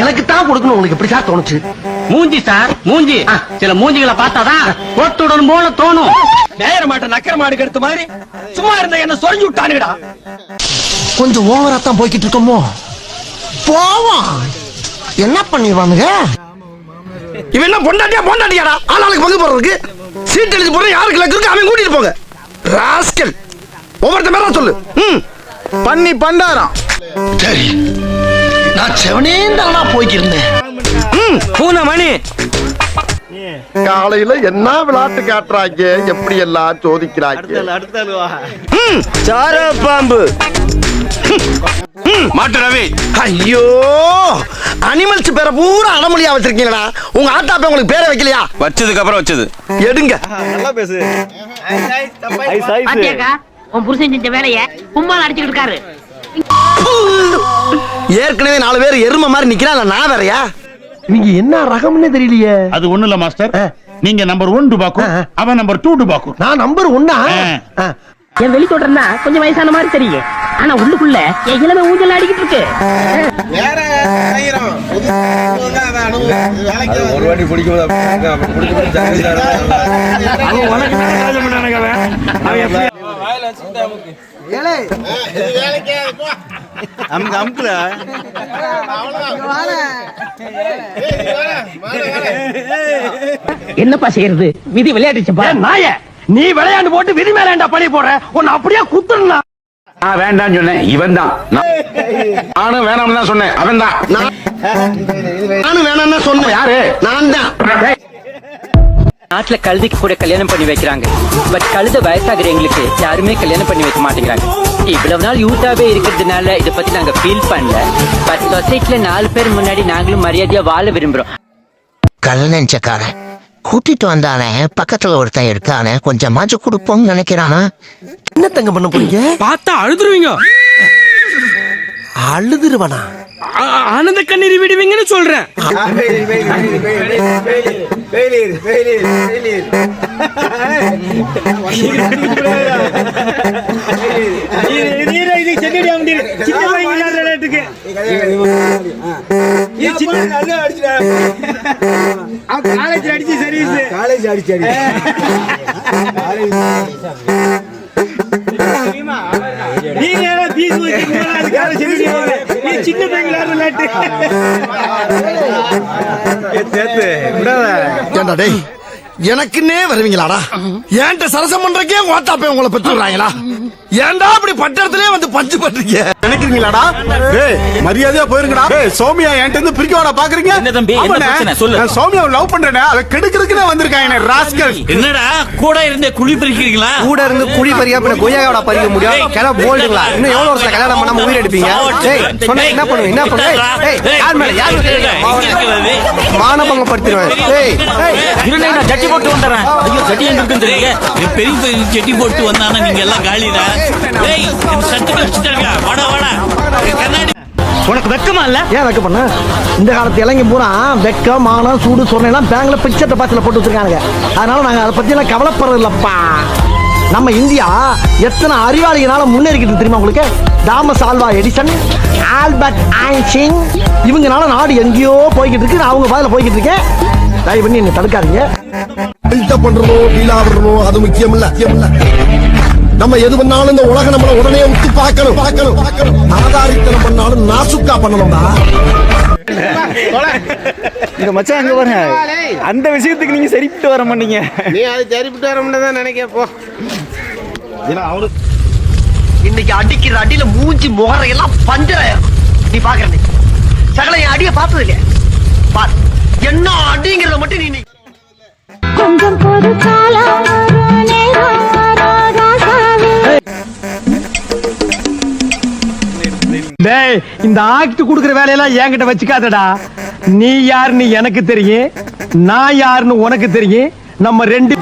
எனக்கு தான் கொடுக்கணும். உங்களுக்கு எப்படி சார் தோணுச்சு? மூஞ்சி சார் மூஞ்சி. சில மூஞ்சிகளை பார்த்தாதான் போட்டுடன் போல தோணும். நேர மாட்ட நக்கர மாடு கெடுத்த மாதிரி சும்மா இருந்த என்ன சொரிஞ்சு விட்டானுடா கொஞ்சம் ஓவரா தான் போய்கிட்டு இருக்கோமோ? போவோம். என்ன பண்ணிடுவானுங்க? இவன் என்ன பொண்டாட்டியா பொண்டாட்டியாடா? ஆளாளுக்கு பங்கு போடுறதுக்கு சீட் எழுதி போடுற யாருக்கு லக்கு இருக்கு அவன் கூட்டிட்டு போங்க. ராஸ்கல். ஒவ்வொருத்த மேல சொல்லு. ம். பண்ணி பண்டாரம். சரி. நான் செவனேந்தானா போய்க்கிருந்தேன். ம் பூனை மணி. காலையில என்ன விளையாட்டு காட்டுறாங்க? எப்படி எல்லாம் சோதிக்கிறாங்க ம் சார பாம்பு மாட்டு ரவி. ஐயோ அனிமல்ஸ் பேரை பூரா அடமொழியா வச்சிருக்கீங்களா உங்க ஆத்தாப்ப உங்களுக்கு பேரை வைக்கலையா? வச்சதுக்கு அப்புறம் வச்சது. எடுங்க. பாத்தியாக்கா? உன் புருஷன் செஞ்ச வேலைய கும்மால் அடிச்சுக்கிட்டு இருக்காரு. ஏற்கனவே நாலு பேர் எருமை மாதிரி நிக்கிறான் நான் வேறயா இவங்க என்ன ரகம்னு தெரியலையே. அது ஒண்ணு இல்ல மாஸ்டர். நீங்க நம்பர் ஒன் டுபாக்கும் ஆ. அவன் நம்பர் டூ டுபாக்கும். நான் நம்பர் ஒன்னா. என் வெளி தோட்டம்னா கொஞ்சம் வயசான மாதிரி தெரியும் ஆனா உள்ளுக்குள்ள என் இளமை ஊஞ்சல் ஆடிக்கிட்டு இருக்கு. ஒரு வாட்டி பிடிக்கும் அமுக்குல. என்னப்பா செய்யறது? விதி விளையாடுச்சுப்பா நாய நீ விளையாண்டு போட்டு விதி மேலேண்டா பழி போடுற? உன்னை அப்படியே குத்துறா நான் வேண்டாம்னு சொன்னேன் இவன் தான் நானும் வேணாம்னு தான் சொன்னேன் அவன் தான் நானும் வேணாம்னா சொன்னேன். யாரு? நான் தான் நாட்டுல கழுதைக்கு கூட கல்யாணம் பண்ணி வைக்கிறாங்க. பட் கழுத வயசாகிற எங்களுக்கு யாருமே கல்யாணம் பண்ணி வைக்க மாட்டேங்கிறாங்க. இவ்வளவு நாள் யூத்தாவே இருக்கிறதுனால இத பத்தி நாங்க ஃபீல் பண்ணல. பட் சொசைட்டில நாலு பேர் முன்னாடி நாங்களும் மரியாதையா வாழ விரும்புறோம். கல்லஞ்சக்காரன் கூட்டிட்டு வந்தானே பக்கத்துல ஒருத்தன் இருக்கானே கொஞ்சமாச்சும் கொடுப்போம்னு நினைக்கிறானா? என்ன தங்க பண்ண போறீங்க? பார்த்தா அழுதுருவீங்க. அழுதுருவனா? ஆனந்த கண்ணீர் விடுவீங்கன்னு சொல்றேன். காலேஜ் அடிச்சு ஏண்டா டேய் எனக்குன்னே வருவீங்களாடா? ஏன்ட்ட சரசம் பண்றக்கே ஓட்டாப்பே உங்களை பெற்று விடுறாங்களா ஏன்டா அப்படி பட்டத்திலே வந்து பஞ்சு பண்றீங்க? நினைக்கிறீங்களாடா? டேய் மரியாதையா போயிருங்கடா. டேய் சௌமியா என்கிட்ட இருந்து பிரிக்க வாடா பாக்குறீங்க? என்ன தம்பி, என்ன? சொல்லு. நான் சௌமியாவை லவ் பண்றேனே அதை கெடுக்கிறதுக்குனே வந்திருக்காங்க ராஸ்கல் என்னடா? கூட இருந்தே குழி பறிக்கிறீங்களா? கூட இருந்து குழி பறியா பின்ன கொய்யாவோட பறிக்க முடியும்? கிளம்ப போல்டுங்களா இன்னும் எவ்வளவு வருஷம் கல்யாணம் பண்ணாம உயிர் எடுப்பீங்க? டேய் சொன்ன என்ன பண்ணுவீங்க? என்ன பண்ணுவீங்க டேய் யார் மேல? யார் மேல மானபங்க படுத்துருவேன் டேய் டேய் நான் ஜட்டி போட்டு வந்துடுறேன். ஐயோ ஜட்டி எங்க இருக்குன்னு தெரியல. பெரிய பெரிய ஜட்டி போட்டு வந்தானா நீங்க எல்லாம் காலிடா? ஏய் இந்த சட்டுக்கு வச்சுட்டாங்க வாடா வாடா. கண்ணாடி. உனக்கு வெக்கமா இல்ல? ஏன் வெக்க பண்ண? இந்த காலத்து இளைஞ பூரா வெக்கம் மானம் சூடு சொன்னெல்லாம் பேங்க்ல பிக்சர் டெபாசிட்ல போட்டு வச்சிருக்காங்க அதனால நாங்க அதை பத்தி எல்லாம் கவலைப்படுறது இல்லப்பா நம்ம இந்தியா எத்தனை அறிவாளிகளால முன்னேறிக்கிட்டு தெரியுமா உங்களுக்கு? Thomas Alva Edison Albert Einstein இவங்கனால நாடு எங்கேயோ போய்கிட்டு இருக்கு. நான் அவங்க பாதையில் போய்கிட்டு இருக்கேன். தயவு பண்ணி என்ன தடுக்காதீங்க. பில்டப் பண்றணும் டீலா விடணும் அது முக்கியம் இல்ல முக்கியம் நம்ம எது பண்ணாலும் இந்த உலகம் நம்மள உடனே விட்டு பார்க்கணும் பார்க்கணும். பார்க்கணும். ஆதாரித்தனம் பண்ணாலும் நாசுக்கா பண்ணணும்டா. இந்த மச்சான் அங்க பாருங்க. அந்த விஷயத்துக்கு நீங்க சரிப்பட்டு வர மாட்டீங்க. நீ அது சரிப்பட்டு வர தான் நினைக்க போ. இன்னைக்கு அடிக்கிற அடியில மூஞ்சி முகரையெல்லாம் பஞ்சராயிரும் நீ பாக்குற நீ. சகல என் அடிய பார்த்தது இல்லையா? பார். என்ன அடிங்கிறத மட்டும் நீ கொஞ்சம் பொறு காலம் டேய் இந்த ஆக்ட் குடுக்குற வேலையெல்லாம் என்கிட்ட வச்சுக்காதடா. நீ யாருன்னு எனக்கு தெரியும் நான் யாருன்னு உனக்கு தெரியும். நம்ம ரெண்டு